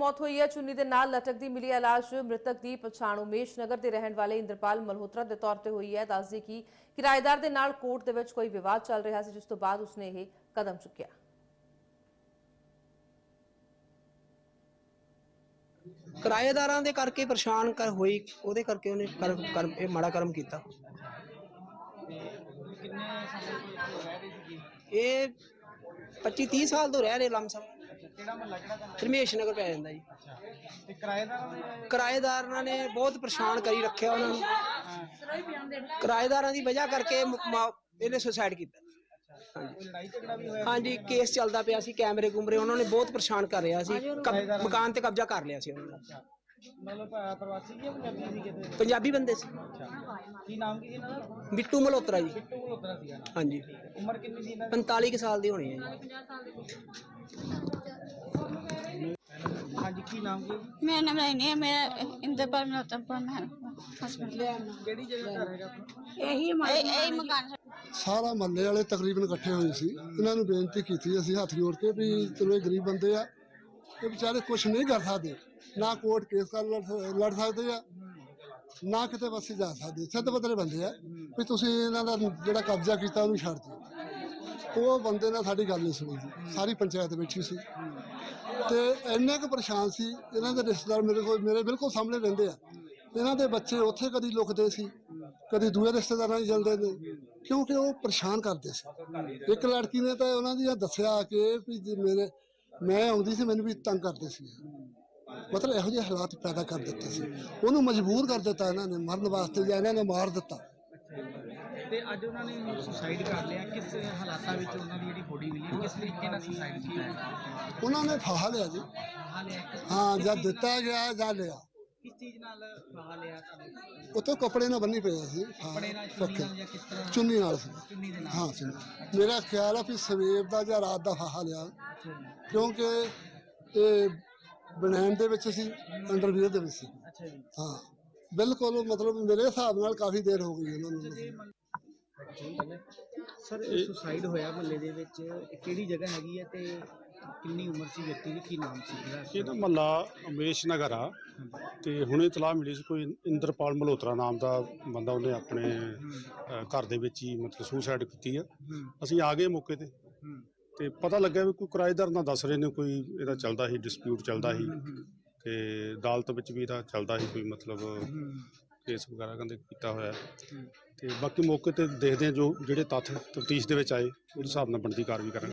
ਮੌਤ ਹੋਈ ਹੈ। ਚੁੰਨੀ ਦੇ ਨਾਲ ਲਟਕਦੀ ਮਿਲੀ ਲਾਸ਼ ਮ੍ਰਿਤਕ ਦੀ ਪਛਾਣ ਉਮੇਸ਼ ਨਗਰ ਦੇ ਰਹਿਣ ਵਾਲੇ ਇੰਦਰਪਾਲ ਮਲਹੋਤਰਾ ਦੇ ਤੌਰ ਤੇ ਹੋਈ ਹੈ। ਦੱਸਦੀ ਕਿ ਕਿਰਾਏਦਾਰ ਦੇ ਨਾਲ ਕੋਰਟ ਦੇ ਵਿੱਚ ਕੋਈ ਵਿਵਾਦ ਚੱਲ ਰਿਹਾ ਸੀ ਜਿਸ ਤੋਂ ਬਾਅਦ ਉਸਨੇ ਇਹ ਕਦਮ ਚੁੱਕਿਆ। ਕਿਰਾਏਦਾਰਾਂ ਦੇ ਕਰਕੇ ਪਰੇਸ਼ਾਨ ਕਰ ਹੋਈ ਉਹਦੇ ਕਰਕੇ ਉਹਨੇ ਕਰ ਕਰ ਇਹ ਮਾੜਾ ਕਰਮ ਕੀਤਾ। ਇਹ 25 30 ਸਾਲ ਤੋਂ ਰਹਿ ਰਹੇ ਲਮਸਮ ਕਿਹੜਾ ਮਹੱਲਾ ਕਿਹੜਾ ਪੈਂਦਾ ਰਮੇਸ਼ ਨਗਰ ਪੈ ਜਾਂਦਾ ਜੀ। ਅੱਛਾ। ਤੇ ਕਿਰਾਏਦਾਰਾਂ ਦੇ ਕਿਰਾਏਦਾਰਾਂ ਨੇ ਬਹੁਤ ਪਰੇਸ਼ਾਨ ਕਰੀ ਰੱਖਿਆ ਉਹਨਾਂ ਨੂੰ। ਕਿਰਾਏਦਾਰਾਂ ਦੀ ਵਜ੍ਹਾ ਕਰਕੇ ਮ- ਮ- ਇਹਨੇ ਸੁਸਾਈਡ ਕੀਤਾ। ਕੋਈ ਲੜਾਈ ਝਗੜਾ ਵੀ ਹੋਇਆ? ਹਾਂਜੀ ਕੇਸ ਚੱਲਦਾ ਪਿਆ ਸੀ ਕੈਮਰੇ ਕੁਮਰੇ ਉਹਨਾਂ ਨੇ ਬਹੁਤ ਪਰੇਸ਼ਾਨ ਕਰ ਰਿਹਾ ਸੀ। ਕਬ- ਮਕਾਨ ਤੇ ਕਬਜ਼ਾ ਕਰ ਲਿਆ ਸੀ ਉਹਨਾਂ ਨੇ। ਮਤਲਬ ਪ- ਪ੍ਰਵਾਸੀ ਜਾਂ ਪੰਜਾਬੀ ਸੀ ਕਿਤੇ? ਪੰਜਾਬੀ ਬੰਦੇ ਸੀ। ਅੱਛਾ। ਕੀ ਨਾਮ ਕੀ ਸੀ ਇਹਨਾਂ ਦਾ? ਬਿੱਟੂ ਮਲਹੋਤਰਾ ਜੀ। ਬਿੱਟੂ ਮਲਹੋਤਰਾ ਸੀਗਾ ਨਾਮ ਹਾਂਜੀ। ਉਮਰ ਕਿੰਨੀ ਸੀ ਇਹਨਾਂ ਦੀ? 45 ਕੁ ਸਾਲ ਦੀ ਹੋਣੀ ਹੈ ਜੀ। ਹਾਂਜੀ ਕੀ ਨਾਮ ਕੀ ਹੈ ਜੀ? ਮੇਰਾ ਨਾਮ ਰਾਇਨੀ ਹੈ ਮੇਰਾ ਇੰਦਰਪਾਲ ਮਲਹੋਤਰਾਪੁਰ ਮੈਂ ਹਸਬੰਦ ਕਿਹੜੀ ਜਗ੍ਹਾ ਘਰ ਹੈਗਾ ਆਪਣਾ? ਇਹੀ ਇਹੀ ਮਕਾਨ ਸਾਰਾ ਮਹੱਲੇ ਵਾਲੇ ਤਕਰੀਬਨ ਇਕੱਠੇ ਹੋਏ ਸੀ। ਇਹਨਾਂ ਨੂੰ ਬੇਨਤੀ ਕੀਤੀ ਅਸੀਂ ਹੱਥ ਜੋੜ ਕੇ ਵੀ ਚਲੋ ਇਹ ਗਰੀਬ ਬੰਦੇ ਆ ਇਹ ਵਿਚਾਰੇ ਕੁਝ ਨਹੀਂ ਕਰ ਸਕਦੇ। ਨਾ ਕੋਰਟ ਕੇਸ ਕਰ ਲੜ ਲੜ ਸਕਦੇ ਆ ਨਾ ਕਿਤੇ ਵਸੀ ਜਾ ਸਕਦੇ। ਸਿੱਧ ਬਦਲੇ ਬੰਦੇ ਆ ਵੀ ਤੁਸੀਂ ਇਹਨਾਂ ਦਾ ਜਿਹੜਾ ਕਬਜ਼ਾ ਕੀਤਾ ਉਹਨੂੰ ਛੱਡ ਦਿਓ। ਉਹ ਬੰਦੇ ਨੇ ਸਾਡੀ ਗੱਲ ਨਹੀਂ ਸੁਣੀ ਜੀ ਸਾਰੀ ਪੰਚਾਇਤ ਬੈਠੀ ਸੀ। ਤੇ ਇੰਨੇ ਕੁ ਪਰੇਸ਼ਾਨ ਸੀ, ਇਹਨਾਂ ਦੇ ਰਿਸ਼ਤੇਦਾਰ ਮੇਰੇ ਕੋਲ, ਮੇਰੇ ਬਿਲਕੁਲ ਸਾਹਮਣੇ ਰਹਿੰਦੇ ਆ। ਇਹਨਾਂ ਦੇ ਬੱਚੇ ਉੱਥੇ ਕਦੀ ਲੁਕਦੇ ਸੀ, ਕਦੀ ਦੂਏ ਰਿਸ਼ਤੇਦਾਰਾਂ ਨਾਲ ਚਲਦੇ ਨੇ, ਕਿਉਂਕਿ ਉਹ ਪਰੇਸ਼ਾਨ ਕਰਦੇ ਸੀ। ਇੱਕ ਲੜਕੀ ਨੇ ਤਾਂ ਉਹਨਾਂ ਦੀ ਦੱਸਿਆ ਕਿ ਵੀ ਜੇ ਮੇਰੇ, ਮੈਂ ਆਉਂਦੀ ਸੀ, ਮੈਨੂੰ ਵੀ ਤੰਗ ਕਰਦੇ ਸੀ। ਮਤਲਬ ਇਹੋ ਜਿਹੇ ਹਾਲਾਤ ਪੈਦਾ ਕਰ ਦਿੱਤੇ ਸੀ। ਉਹਨੂੰ ਮਜਬੂਰ ਕਰ ਦਿੱਤਾ ਇਹਨਾਂ ਨੇ, ਮਰਨ ਵਾਸਤੇ ਜਾਂ ਇਹਨਾਂ ਨੇ ਮਾਰ ਦਿੱਤਾ। ਤੇ ਅੱਜ ਉਹਨਾਂ ਨੇ ਸੁਸਾਈਡ ਕਰ ਲਿਆ। ਕਿਸ ਹਾਲਾਤਾਂ ਵਿੱਚ ਉਹਨਾਂ ਦੀ ਜਿਹੜੀ ਬੋਡੀ ਮਿਲੀ ਕਿਸ ਤਰੀਕੇ ਨਾਲ ਸੁਸਾਈਡ ਕੀਤਾ ਉਹਨਾਂ ਨੇ ਫਾਹਾ ਲਿਆ ਜੀ। ਹਾਂ ਜਦ ਦਿੱਤਾ ਗਿਆ ਜਾਂ ਲਿਆ। ਕਿਸ ਚੀਜ਼ ਨਾਲ ਫਾਹਾ ਲਿਆ? ਤੁਹਾਨੂੰ? ਉੱਥੇ ਕੱਪੜੇ ਨਾਲ ਬੰਨੀ ਪਏ ਸੀ ਕੱਪੜੇ ਨਾਲ ਚੁੰਨੀ। ਨਾਲ ਜਾਂ ਕਿਸ ਤਰ੍ਹਾਂ? ਚੁੰਨੀ ਨਾਲ ਸੀ। ਚੁੰਨੀ ਦੇ ਨਾਲ। ਹਾਂ ਚੁੰਨੀ। ਮੇਰਾ ਖਿਆਲ ਆ ਵੀ ਸਵੇਰ ਦਾ ਜਾਂ ਰਾਤ ਦਾ ਫਾਹਾ ਲਿਆ। ਕਿਉਂਕਿ ਇਹ ਬਣਾਉਣ ਦੇ ਵਿੱਚ ਸੀ ਅੰਡਰਵੀਅਰ ਦੇ ਵਿੱਚ ਸੀ। ਅੱਛਾ ਜੀ। ਹਾਂ ਬਿਲਕੁਲ ਮਤਲਬ ਮੇਰੇ ਹਿਸਾਬ ਨਾਲ ਕਾਫੀ ਦੇਰ ਹੋ ਗਈ ਉਹਨਾਂ ਨੂੰ। ਸਰ ਸੁਸਾਈਡ ਹੋਇਆ ਮਹੱਲੇ ਦੇ ਵਿੱਚ। ਕਿਹੜੀ ਜਗ੍ਹਾ ਹੈਗੀ ਹੈ ਤੇ ਕਿੰਨੀ ਉਮਰ ਸੀ ਵਿਅਕਤੀ ਦੀ? ਕੀ ਨਾਮ ਸੀ ਜਿਹੜਾ ਇਹ ਤਾਂ ਮਹੱਲਾ ਉਮੇਸ਼ ਨਗਰ ਆ। ਤੇ ਹੁਣੇ ਇਤਲਾਹ ਮਿਲੀ ਸੀ ਕੋਈ ਇੰਦਰਪਾਲ ਮਲਹੋਤਰਾ ਨਾਮ ਦਾ ਬੰਦਾ ਉਹਨੇ ਆਪਣੇ ਅ, ਘਰ ਦੇ ਵਿੱਚ ਹੀ ਮਤਲਬ ਸੁਸਾਈਡ ਕੀਤੀ ਆ। ਅਸੀਂ ਆ ਗਏ ਮੌਕੇ ਤੇ। ਹੂੰ ਤੇ ਪਤਾ ਲੱਗਿਆ ਵੀ ਕੋਈ ਕਿਰਾਏਦਾਰ ਨਾਲ ਦੱਸ ਰਹੇ ਨੇ ਕੋਈ ਇਹਦਾ ਚੱਲਦਾ ਸੀ ਡਿਸਪਿਊਟ ਚੱਲਦਾ ਸੀ। ਤੇ ਅਦਾਲਤ ਵਿੱਚ ਵੀ ਇਹਦਾ ਚੱਲਦਾ ਸੀ ਕੋਈ ਮਤਲਬ ਕੇਸ ਵਗੈਰਾ ਕਹਿੰਦੇ ਕੀਤਾ ਹੋਇਆ। ਤੇ ਬਾਕੀ ਮੌਕੇ ਤੇ ਦੇਖਦੇ ਆ ਜੋ ਜਿਹੜੇ ਤੱਥ ਤਫਤੀਸ਼ ਦੇ ਵਿੱਚ ਆਏ, ਉਹਦੇ ਹਿਸਾਬ ਨਾਲ ਬਣਦੀ ਕਾਰਵਾਈ ਕਰਾਂਗੇ।